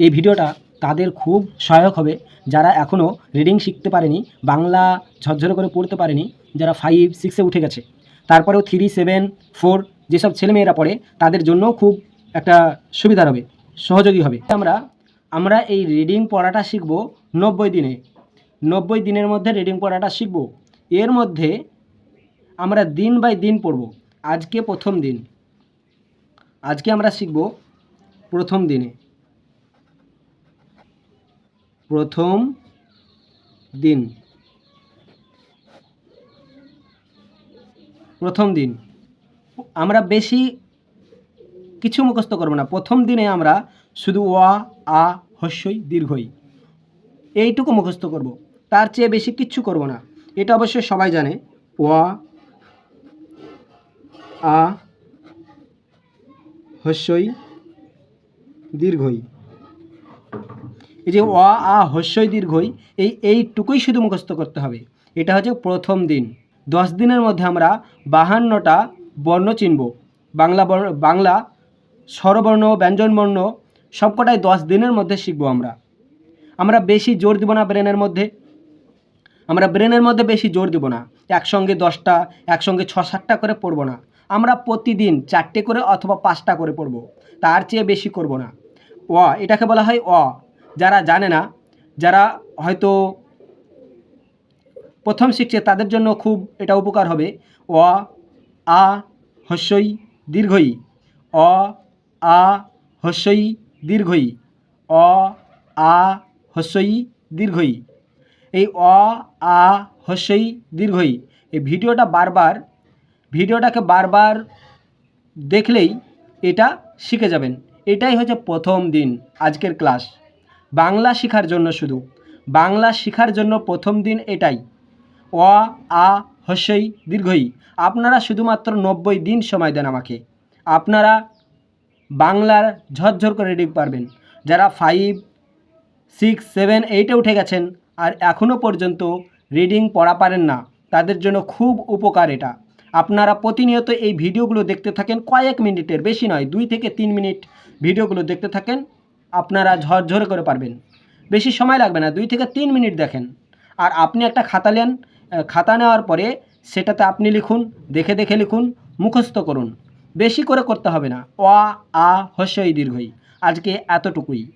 এই ভিডিওটা তাদের খুব সহায়ক হবে যারা এখনও রিডিং শিখতে পারেনি, বাংলা ঝরঝরে করে পড়তে পারেনি, যারা ফাইভ সিক্সে উঠে গেছে। তারপরেও থ্রি সেভেন ফোর যেসব ছেলেমেয়েরা পড়ে, তাদের জন্য খুব একটা সুবিধার হবে, সহযোগী হবে। আমরা আমরা এই রিডিং পড়াটা শিখব নব্বই দিনে। নব্বই দিনের মধ্যে রিডিং পড়াটা শিখব। এর মধ্যে আমরা দিন বাই দিন পড়ব। আজকে প্রথম দিন। আজকে আমরা শিখব প্রথম দিনে। প্রথম দিন। প্রথম দিন। আমরা বেশি কিছু মুখস্থ করব না। প্রথম দিনে আমরা শুধু অ আ, হস্যই, দীর্ঘই এইটুকু মুখস্থ করব। তার চেয়ে বেশি কিচ্ছু করব না। এটা অবশ্যই সবাই জানে। অ আ, হস্যই, দীর্ঘই এই যে অ আ হস্যই দীর্ঘই এই এইটুকুই শুধু মুখস্থ করতে হবে। এটা হচ্ছে প্রথম দিন। দশ দিনের মধ্যে আমরা বাহান্নটা বর্ণ চিনব। বাংলা বর্ণ বাংলা স্বরবর্ণ ব্যঞ্জনবর্ণ সবকটাই দশ দিনের মধ্যে শিখব আমরা। আমরা বেশি জোর দিব না ব্রেনের মধ্যে। আমরা ব্রেনের মধ্যে বেশি জোর দিব না। একসঙ্গে দশটা একসঙ্গে ছ সাতটা করে পড়ব না। আমরা প্রতিদিন চারটে করে অথবা পাঁচটা করে পড়ব। তার চেয়ে বেশি করব না। অ এটাকে বলা হয় অ যারা জানে না, যারা হয়তো প্রথম শিখছে, তাদের জন্য খুব এটা উপকার হবে। অ, আ, হস্যই, দীর্ঘই। অ, আ, হস্যই, দীর্ঘই। অ, আ, হস্যই, দীর্ঘই। এই অ, আ, হস্যই, দীর্ঘই, এই ভিডিওটা বারবার, ভিডিওটাকে বারবার দেখলেই এটা শিখে যাবেন। এটাই হচ্ছে প্রথম দিন আজকের ক্লাস। বাংলা শেখার জন্য শুধু। বাংলা শেখার জন্য প্রথম দিন এটাই। অ, আ হস্যই দীর্ঘই। আপনারা শুধুমাত্র নব্বই দিন সময় দেন আমাকে। আপনারা বাংলার ঝরঝর করে রিডিং পারবেন। যারা ফাইভ সিক্স সেভেন এইটে উঠে গেছেন আর এখনও পর্যন্ত রিডিং পড়া পারেন না, তাদের জন্য খুব উপকার এটা। আপনারা প্রতিনিয়ত এই ভিডিওগুলো দেখতে থাকেন কয়েক মিনিটের, বেশি নয়, দুই থেকে তিন মিনিট ভিডিওগুলো দেখতে থাকেন। আপনারা ঝরঝরে করে পারবেন। বেশি সময় লাগবে না, দুই থেকে তিন মিনিট দেখেন। আর আপনি একটা খাতা নেন খাতা নেওয়ার পরে সেটাতে আপনি লিখুন, দেখে দেখে লিখুন, মুখস্থ করুন। বেশি করে করতে হবে না। অ, আ হস্যই দীর্ঘই। আজকে এতটুকুই।